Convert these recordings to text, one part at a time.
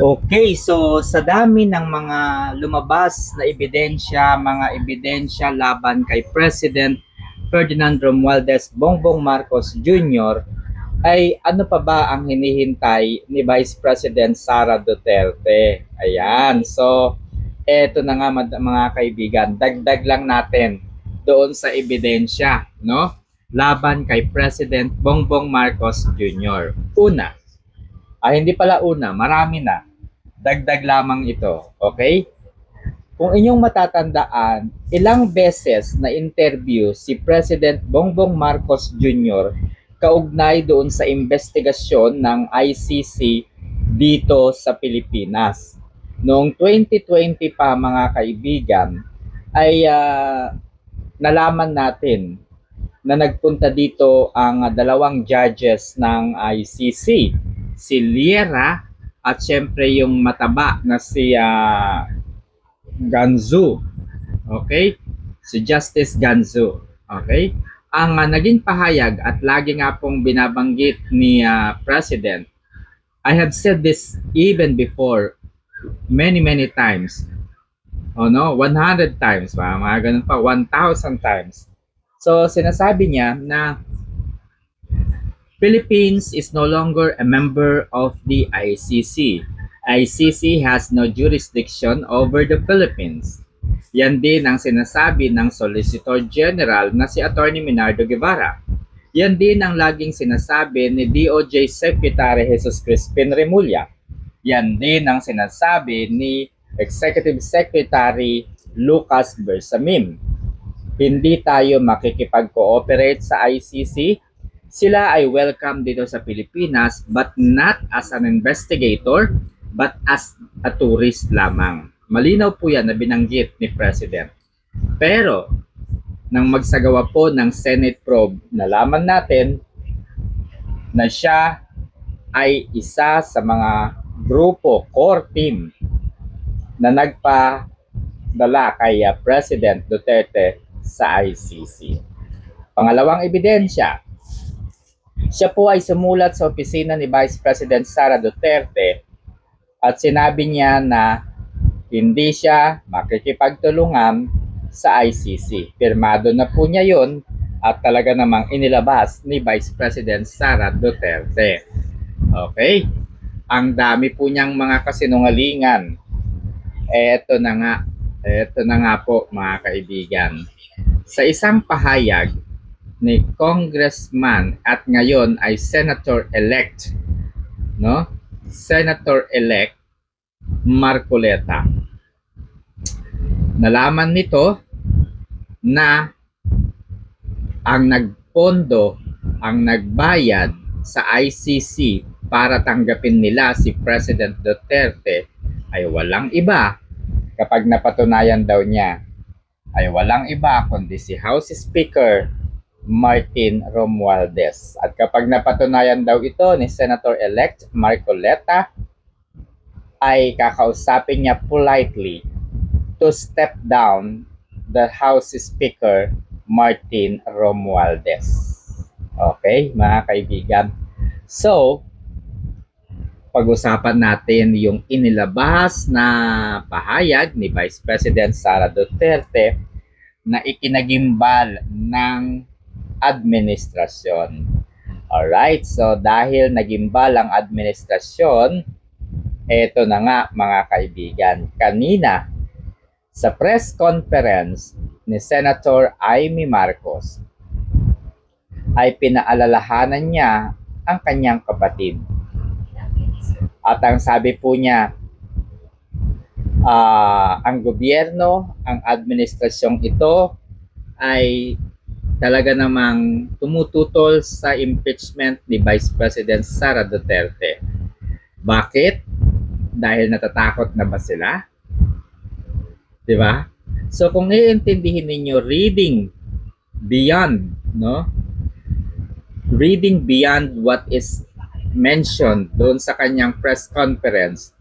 Okay, so sa dami ng mga lumabas na ebidensya, mga ebidensya laban kay President Ferdinand Romualdez Bongbong Marcos Jr., ay ano pa ba ang hinihintay ni Vice President Sara Duterte? Ayan, so eto na nga mga kaibigan, dagdag lang natin doon sa ebidensya, no? Laban kay President Bongbong Marcos Jr. Una, Ah, hindi pala una, marami na. Dagdag lamang ito, okay? Kung inyong matatandaan, ilang beses na interview si President Bongbong Marcos Jr. kaugnay doon sa investigasyon ng ICC dito sa Pilipinas. Noong 2020 pa mga kaibigan, ay ah, nalaman natin na nagpunta dito ang dalawang judges ng ICC si Liera at syempre yung mataba na si ah, Ganzu. Okay? Si Justice Ganzu. Okay? Ang ah, naging pahayag at lagi nga pong binabanggit ni ah, President, I have said this even before many many times. Oh no, 100 times, mga, mga ganun pa, 1,000 times. So sinasabi niya na Philippines is no longer a member of the ICC. ICC has no jurisdiction over the Philippines. Yan din ang sinasabi ng Solicitor General na si Attorney Minardo Guevara. Yan din ang laging sinasabi ni DOJ Secretary Jesus Crispin Remulla. Yan din ang sinasabi ni Executive Secretary Lucas Bersamin. Hindi tayo makikipag-cooperate sa ICC sila ay welcome dito sa Pilipinas but not as an investigator but as a tourist lamang. Malinaw po yan na binanggit ni President. Pero, nang magsagawa po ng Senate probe, nalaman natin na siya ay isa sa mga grupo, core team, na nagpa-dala kay uh, President Duterte sa ICC. Pangalawang ebidensya, siya po ay sumulat sa opisina ni Vice President Sara Duterte at sinabi niya na hindi siya makikipagtulungan sa ICC. Pirmado na po niya yon at talaga namang inilabas ni Vice President Sara Duterte. Okay? Ang dami po niyang mga kasinungalingan. Eto na nga. Eto na nga po mga kaibigan. Sa isang pahayag, ni congressman at ngayon ay senator-elect, no? Senator-elect Marcoleta. Nalaman nito na ang nagpondo, ang nagbayad sa ICC para tanggapin nila si President Duterte ay walang iba kapag napatunayan daw niya ay walang iba kundi si House Speaker Martin Romualdez. At kapag napatunayan daw ito ni Senator-elect Marcoleta, ay kakausapin niya politely to step down the House Speaker Martin Romualdez. Okay, mga kaibigan. So, pag-usapan natin yung inilabas na pahayag ni Vice President Sara Duterte na ikinagimbal ng administrasyon. Alright, so dahil nagimbal ang administrasyon, eto na nga mga kaibigan. Kanina, sa press conference ni Senator Amy Marcos, ay pinaalalahanan niya ang kanyang kapatid. At ang sabi po niya, ah, ang gobyerno, ang administrasyong ito ay talaga namang tumututol sa impeachment ni Vice President Sara Duterte. Bakit? Dahil natatakot na ba sila? 'Di ba? So kung iintindihin ninyo reading beyond, no? Reading beyond what is mentioned doon sa kanyang press conference,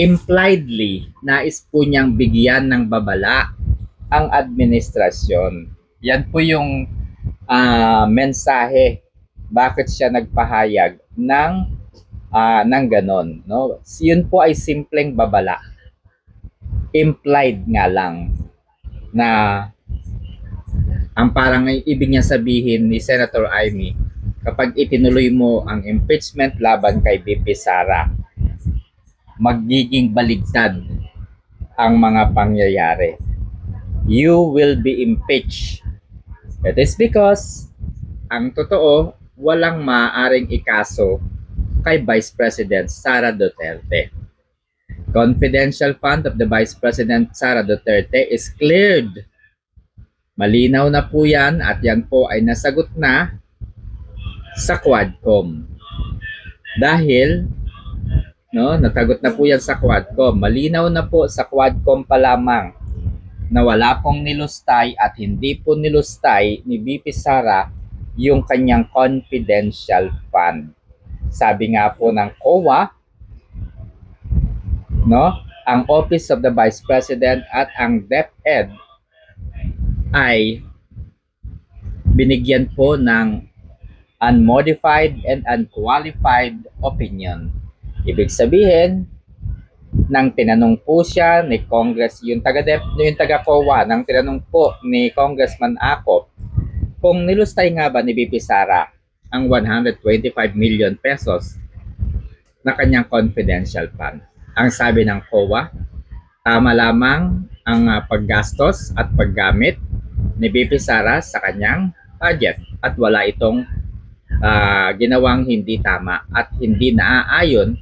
impliedly nais po niyang bigyan ng babala ang administrasyon. Yan po yung ah, mensahe bakit siya nagpahayag ng ah ng ganon. No? Yun po ay simpleng babala. Implied nga lang na ang parang ibig niya sabihin ni Senator Amy kapag itinuloy mo ang impeachment laban kay BP Sara, magiging baligtad ang mga pangyayari. You will be impeached. It is because ang totoo, walang maaaring ikaso kay Vice President Sara Duterte. Confidential fund of the Vice President Sara Duterte is cleared. Malinaw na po yan at yan po ay nasagot na sa Quadcom. Dahil no, natagot na po yan sa Quadcom. Malinaw na po sa Quadcom pa lamang na wala pong nilustay at hindi po nilustay ni BP Sara yung kanyang confidential fund. Sabi nga po ng COA, no, ang Office of the Vice President at ang DepEd ay binigyan po ng unmodified and unqualified opinion. Ibig sabihin, nang tinanong po siya ni Congress, yung taga yung taga COA, nang tinanong po ni Congressman Acop kung nilustay nga ba ni BP Sara ang 125 million pesos na kanyang confidential fund. Ang sabi ng COA, tama lamang ang uh, paggastos at paggamit ni BP Sara sa kanyang budget at wala itong uh, ginawang hindi tama at hindi naaayon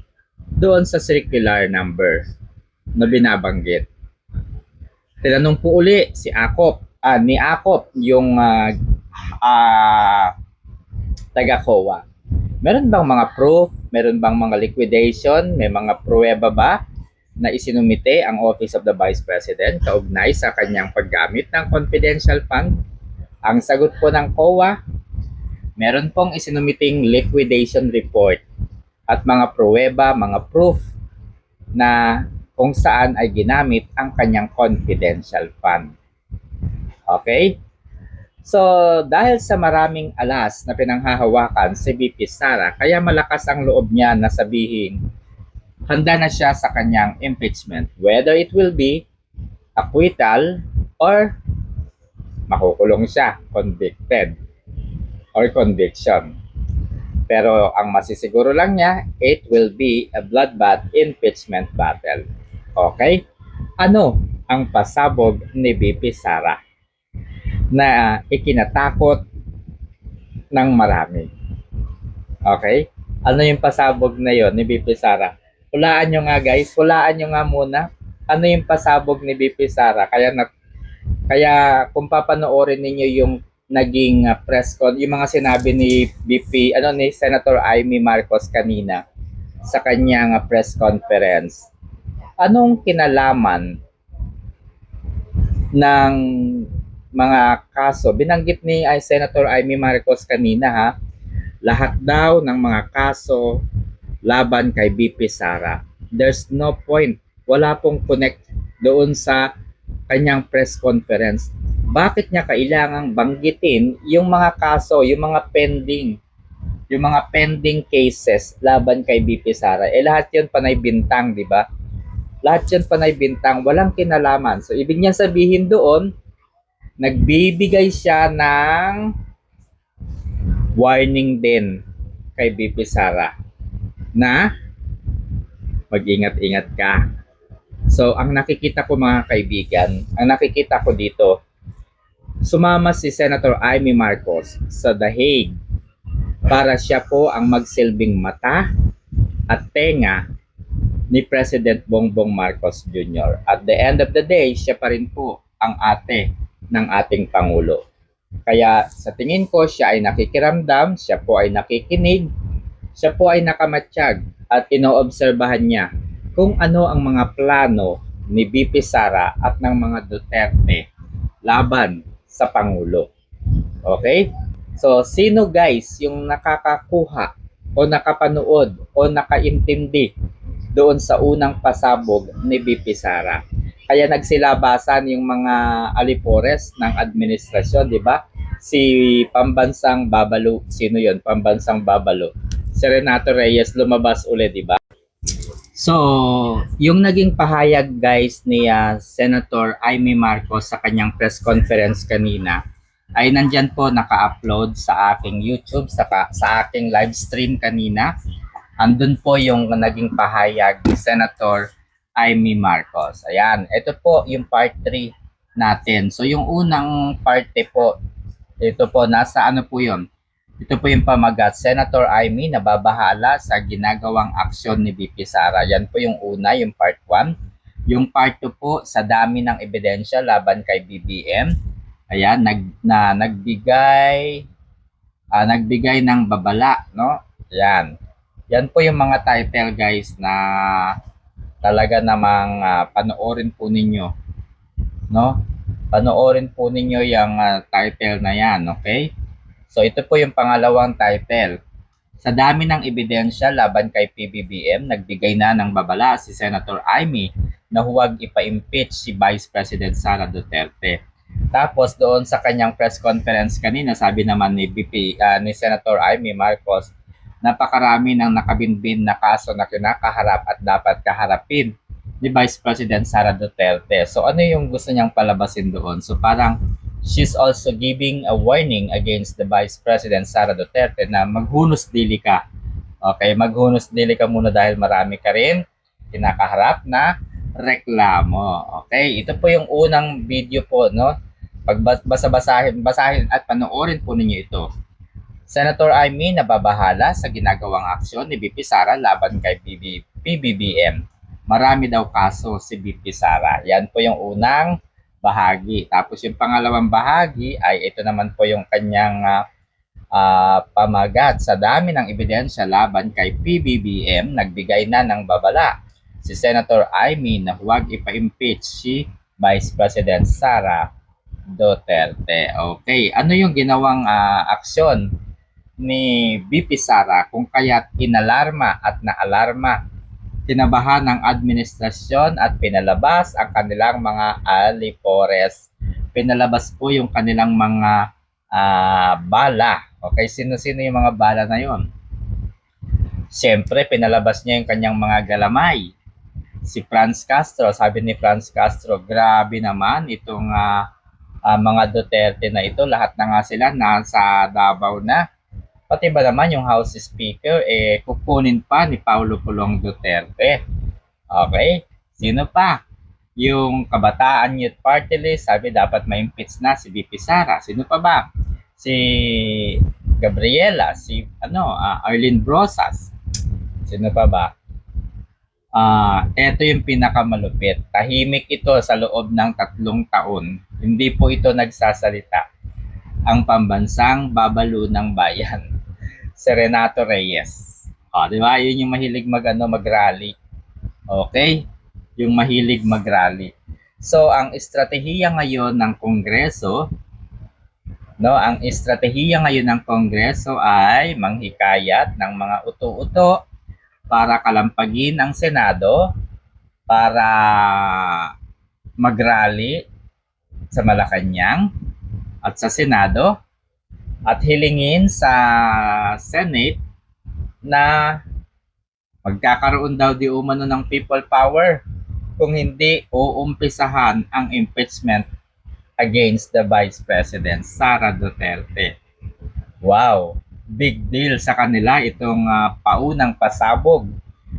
doon sa circular number na binabanggit. Tinanong po uli si Akop, ah, ni Akop yung uh, uh, taga COA. Meron bang mga proof? Meron bang mga liquidation? May mga pruweba ba na isinumite ang Office of the Vice President kaugnay sa kanyang paggamit ng confidential fund? Ang sagot po ng COA, meron pong isinumiting liquidation report at mga pruweba, mga proof na kung saan ay ginamit ang kanyang confidential fund. Okay? So, dahil sa maraming alas na pinanghahawakan si BP Sara, kaya malakas ang loob niya na sabihin handa na siya sa kanyang impeachment. Whether it will be acquittal or makukulong siya, convicted or conviction. Pero ang masisiguro lang niya, it will be a bloodbath impeachment battle. Okay? Ano ang pasabog ni BP Sara? na ikinatakot ng marami. Okay? Ano yung pasabog na yon ni BP Sara? Hulaan nyo nga guys, hulaan nyo nga muna. Ano yung pasabog ni BP Sara? Kaya, na, kaya kung papanoorin ninyo yung naging uh, press con, yung mga sinabi ni BP, ano ni Senator Amy Marcos kanina sa kanyang uh, press conference. Anong kinalaman ng mga kaso. Binanggit ni ay Senator Amy Marcos kanina ha, lahat daw ng mga kaso laban kay BP Sara. There's no point. Wala pong connect doon sa kanyang press conference. Bakit niya kailangang banggitin yung mga kaso, yung mga pending, yung mga pending cases laban kay BP Sara? Eh lahat 'yon panay bintang, di ba? Lahat 'yon panay bintang, walang kinalaman. So ibig niya sabihin doon, nagbibigay siya ng warning din kay BP Sara na mag-ingat-ingat ka. So, ang nakikita ko mga kaibigan, ang nakikita ko dito, sumama si Senator Amy Marcos sa The Hague para siya po ang magsilbing mata at tenga ni President Bongbong Marcos Jr. At the end of the day, siya pa rin po ang ate ng ating Pangulo. Kaya sa tingin ko siya ay nakikiramdam, siya po ay nakikinig, siya po ay nakamatsyag at inoobserbahan niya kung ano ang mga plano ni BP Sara at ng mga Duterte laban sa Pangulo. Okay? So, sino guys yung nakakakuha o nakapanood o nakaintindi doon sa unang pasabog ni BP Sara? Kaya nagsilabasan yung mga alipores ng administrasyon, di ba? Si Pambansang Babalo, sino yon? Pambansang Babalo. si Renato Reyes lumabas ulit, di ba? So, yung naging pahayag guys ni ah, Senator Amy Marcos sa kanyang press conference kanina ay nandyan po naka-upload sa aking YouTube, sa, sa aking live stream kanina. Andun po yung naging pahayag ni Senator Amy Marcos. Ayan, ito po yung part 3 natin. So, yung unang parte po, ito po, nasa ano po yun? Ito po yung pamagat. Senator Amy nababahala sa ginagawang aksyon ni BP Sara. Yan po yung una, yung part 1. Yung part 2 po, sa dami ng ebidensya laban kay BBM. Ayan, nag, na, nagbigay, ah, nagbigay ng babala, no? Ayan. Yan po yung mga title guys na talaga namang ah, panoorin po ninyo. No? Panoorin po ninyo yung ah, title na yan, okay? So ito po yung pangalawang title. Sa dami ng ebidensya laban kay PBBM, nagbigay na ng babala si Senator Amy na huwag ipa-impeach si Vice President Sara Duterte. Tapos doon sa kanyang press conference kanina, sabi naman ni BP ah, ni Senator Amy Marcos, napakarami ng nakabinbin na kaso na kinakaharap at dapat kaharapin ni Vice President Sara Duterte. So ano yung gusto niyang palabasin doon? So parang she's also giving a warning against the Vice President Sara Duterte na maghunos dili ka. Okay, maghunos dili ka muna dahil marami ka rin kinakaharap na reklamo. Okay, ito po yung unang video po, no? Pag basa-basahin, basahin at panoorin po ninyo ito. Senator Amy nababahala sa ginagawang aksyon ni BP Sara laban kay BB, PBBM. Marami daw kaso si BP Sara. Yan po yung unang bahagi. Tapos yung pangalawang bahagi ay ito naman po yung kanyang uh, uh, pamagat. Sa dami ng ebidensya laban kay PBBM, nagbigay na ng babala si Senator Amy na huwag ipa-impeach si Vice President Sara Duterte. Okay, ano yung ginawang uh, aksyon ni BP Sara kung kaya't inalarma at naalarma kinabahan ng administrasyon at pinalabas ang kanilang mga alipores. Pinalabas po yung kanilang mga uh, bala. Okay, sino-sino yung mga bala na yon? Siyempre, pinalabas niya yung kanyang mga galamay. Si Franz Castro, sabi ni Franz Castro, grabe naman itong uh, uh, mga Duterte na ito. Lahat na nga sila nasa Davao na Pati ba naman yung House Speaker, eh, kukunin pa ni Paulo Pulong Duterte. Okay? Sino pa? Yung Kabataan Youth Party List, sabi dapat ma-impeach na si BP Sara. Sino pa ba? Si Gabriela, si ano, uh, Arlene Brosas. Sino pa ba? Ah, uh, ito yung pinakamalupit. Tahimik ito sa loob ng tatlong taon. Hindi po ito nagsasalita. Ang pambansang babalo ng bayan si Renato Reyes. O, di ba? Yun yung mahilig mag, ano, mag-rally. Okay? Yung mahilig mag-rally. So, ang estratehiya ngayon ng Kongreso, no, ang estratehiya ngayon ng Kongreso ay manghikayat ng mga uto-uto para kalampagin ang Senado para mag-rally sa Malacanang at sa Senado at hilingin sa Senate na magkakaroon daw di umano ng people power kung hindi uumpisahan ang impeachment against the Vice President Sara Duterte. Wow, big deal sa kanila itong uh, paunang pasabog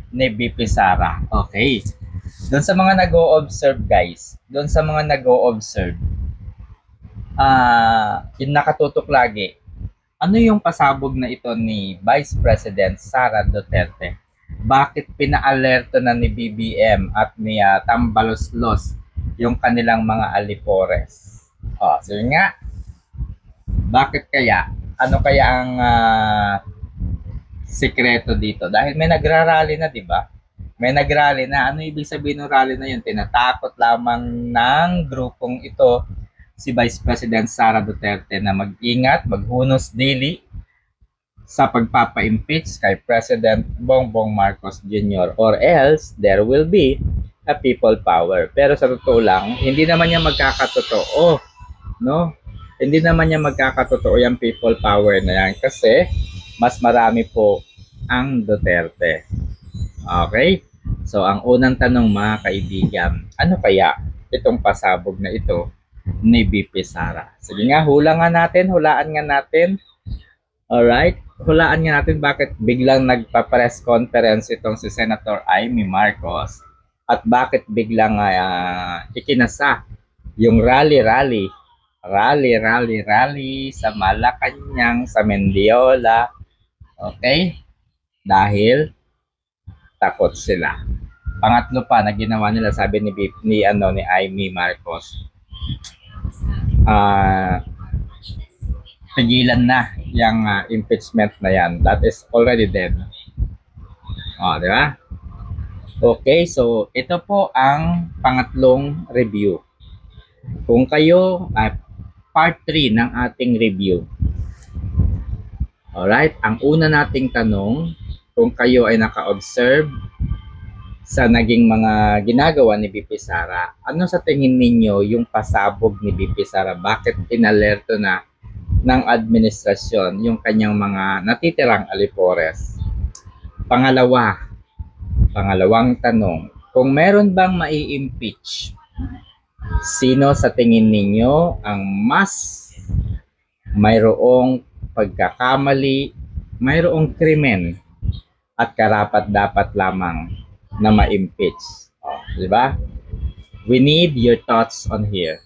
ni BP Sara. Okay. Doon sa mga nag-o-observe guys, doon sa mga nag-o-observe, uh, yung nakatutok lagi, ano yung pasabog na ito ni Vice President Sara Duterte? Bakit pinaalerto na ni BBM at ni uh, Tambaloslos yung kanilang mga alipores? Oh, so nga. Bakit kaya? Ano kaya ang uh, sikreto dito? Dahil may nagrarally na, di ba? May nagrally na. Ano ibig sabihin ng rally na yun? Tinatakot lamang ng grupong ito si Vice President Sara Duterte na mag-ingat, maghunos dili sa pagpapa-impeach kay President Bongbong Marcos Jr. or else there will be a people power. Pero sa totoo lang, hindi naman niya magkakatotoo. No? Hindi naman niya magkakatotoo yung people power na yan kasi mas marami po ang Duterte. Okay? So, ang unang tanong mga kaibigan, ano kaya itong pasabog na ito ni BP Sara? Sige nga, hula nga natin, hulaan nga natin. Alright? Hulaan nga natin bakit biglang nagpa-press conference itong si Senator Amy Marcos at bakit biglang ah, ikinasa yung rally-rally rally, rally, rally sa Malacanang, sa Mendiola. Okay? Dahil takot sila. Pangatlo pa na ginawa nila, sabi ni, ni, ano, ni Amy Marcos, ah pigilan na yung ah, impeachment na yan. That is already dead. O, di ba? Okay, so ito po ang pangatlong review. Kung kayo, ah, part 3 ng ating review. Alright, ang una nating tanong, kung kayo ay naka-observe sa naging mga ginagawa ni BP Sara, ano sa tingin ninyo yung pasabog ni BP Sara? Bakit inalerto na ng administrasyon yung kanyang mga natitirang alipores? Pangalawa, pangalawang tanong, kung meron bang mai-impeach Sino sa tingin ninyo ang mas mayroong pagkakamali, mayroong krimen at karapat dapat lamang na ma-impeach? Oh, di ba? We need your thoughts on here.